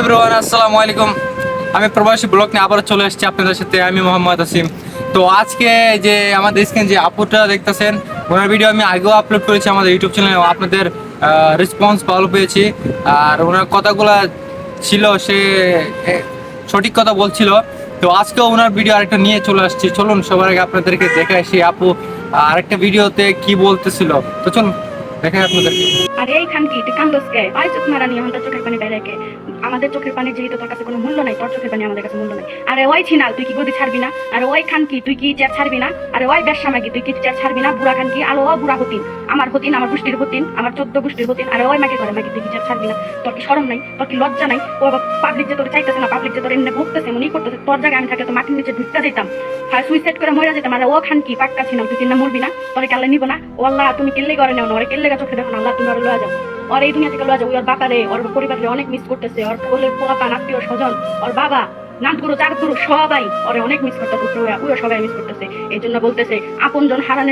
Everyone আসসালামু আলাইকুম। আমি প্রবাসী ব্লগ নিয়ে আবার চলে এসেছি আপনাদের সাথে, আমি মোহাম্মদ আসিম। তো আজকে যে আমাদের স্ক্রিন যে আপুটা দেখতেছেন, ওনার ভিডিও আমি আগেও আপলোড করেছি আমাদের ইউটিউব চ্যানেলে আপনাদের রেসপন্স ভালো পেয়েছি। আর ওনার কথাগুলো ছিল, সে সঠিক কথা বলছিল। তো আজকেও ওনার ভিডিও আরেকটা নিয়ে চলে আসছি। চলুন, সবার আগে আপনাদেরকে দেখাই সেই আপু আরেকটা ভিডিওতে কি বলতেছিল। তো চলুন আমাদের না? না? না? না? লজ্জা নাই? ও তোর চাইতেছে না তোর এমনি মনে করতেছে, তোর জায়গায় আমি থাকলে তো মাটির নিচে ঢুকতে যেতাম সুইসাইড করে মরে যেতাম আরে, ও খান কি? পাক্কা ছিলাম তুই চিন্তা মরবি না? তোরে কালে নিব না? ও আল্লাহ, তুমি কিল্লে করে নেও না, ওরে কিল্লে চোখে দেখো আল্লাহ তুমি যাও। এই দুনিয়া থেকে যাও ওর বাপারে, ওর পরিবারে অনেক মিস করতেছে, ওর স্বজন, ওর বাবা সবাই ওরে অনেক মিস করতেছে সবাই মিস করতেছে। এই জন্য বলতেছে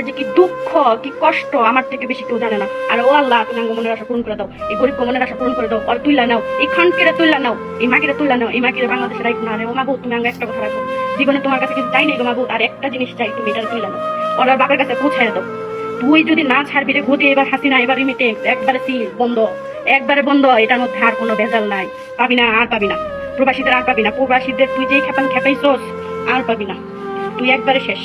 যে কি দুঃখ, কি কষ্ট, আমার থেকে বেশি কেউ জানে না। আর ও আল্লাহ, তুমি মনের আশা পূরণ করে দাও, এই গরিব মনের আশা পূরণ করে দাও আর তুইলা নাও, এই খানকেরে তুইলা নাও, এই মাকিরে তুইলা নাও, এই মাকিরে বাংলাদেশে রাখো না। রে ও তুমি আঙ্গ একটা কথা রাখো। জীবনে তোমার কাছে কিছু চাই নাই গো মাবু আর একটা জিনিস চাই, তুমি এটা তুইলা নাও। ওর বাপের কাছে পৌঁছায় দাও। তুই যদি না ছাড়বি রে গতি এবার হাসিনা, এবার রিমিটেন্স একবারে সিল, বন্ধ। একবারে বন্ধ, এটার মধ্যে আর কোনো ভেজাল নাই। পাবি না, আর পাবি না। প্রবাসীদের আর পাবি না। প্রবাসীদের তুই যেই খেপান খেপাইছস, আর পাবি না। তুই একবারে শেষ।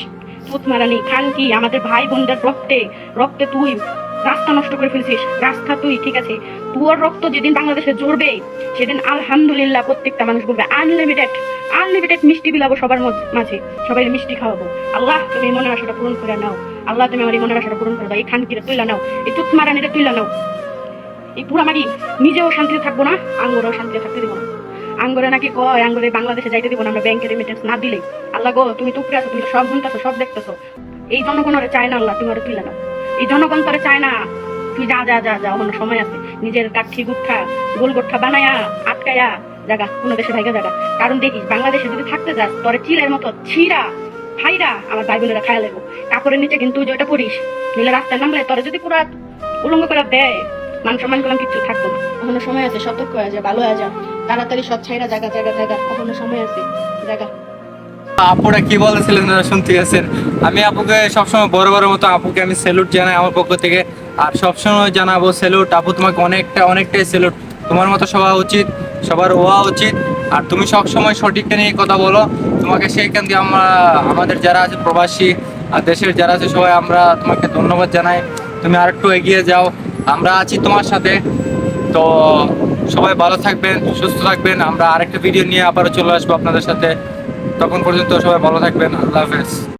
তুত মারানি খান কি আমাদের ভাই বোনদের রক্তে রক্তে তুই রাস্তা নষ্ট করে ফেলছিস। রাস্তা তুই, ঠিক আছে? তোর রক্ত যেদিন বাংলাদেশে জড়বে সেদিন আলহামদুলিল্লাহ প্রত্যেকটা মানুষ বলবে আনলিমিটেড আনলিমিটেড মিষ্টি বিলাবো সবার মাঝে। সবাই মিষ্টি খাওয়াবো। আল্লাহ, তুমি মনে আশাটা পূরণ করে নাও। আল্লাহ তুমি আমার এই মনের আশাটা পূরণ করে দাও এই খানকিরে তুইলা নাও, এই তুত মারানিটা তুইলা নাও। এই পুরা মাগি, নিজেও শান্তিতে থাকব না, আঙ্গরেও শান্তিতে থাকতে দিব না। আঙ্গরে নাকি কয়, আঙ্গরে বাংলাদেশে যাইতে দিব না, আমরা ব্যাংকের রেমিটেন্স না দিলে আল্লাহ গো, তুমি টুকরে আছো, তুমি সব শুনতেছো সব দেখতেছো। এই জনগণ ওরে চায় না আল্লাহ, তুমি ওরে তুলে নাও। এই জনগণ তোরে চায় না, তুই যা যা যা যা, অন্য সময় আছে। নিজের কাঠি গুঠা গোল গোঠা বানায়া, আটকায়া জায়গা কোনো দেশে ভাইগা জায়গা কারণ দেখিস, বাংলাদেশে যদি থাকতে যাস, তোরে চিলের মতো ছিঁড়া ভাইরা আমার ভাই বোনেরা খায়া লাগবো কাপড়ের নিচে কিন্তু যেটা পড়িস নিলে রাস্তায় নামলে তোরা যদি পুরা উলঙ্গ করে দেয় মান সম্মান করলাম কিছু থাকব না। কখনো সময় আছে সতর্ক হয়ে যা ভালো হয়ে যা। তাড়াতাড়ি সব ছাইরা জায়গা জায়গা জায়গা কখনো সময় আছে জায়গা আপুরা কি বলেছিলেন শুনতে গেছেন? আমি আপুকে সবসময় বড় বড় মতো আপুকে আমি স্যালুট জানাই আমার পক্ষ থেকে। আর সবসময় জানাব স্যালুট আপু তোমাকে অনেকটা অনেকটাই স্যালুট তোমার মতো সবার উচিত, সবার হওয়া উচিত। আর তুমি সবসময় সঠিকটা নিয়ে কথা বলো। তোমাকে সেইখান দিয়ে আমরা, আমাদের যারা আছে প্রবাসী, আর দেশের যারা আছে সবাই আমরা তোমাকে ধন্যবাদ জানাই। তুমি আরেকটু এগিয়ে যাও। আমরা আছি তোমার সাথে। তো সবাই ভালো থাকবেন, সুস্থ থাকবেন। আমরা আরেকটা ভিডিও নিয়ে আবারও চলে আসব আপনাদের সাথে। তখন পর্যন্ত সবাই ভালো থাকবেন। আল্লাহ হাফেজ।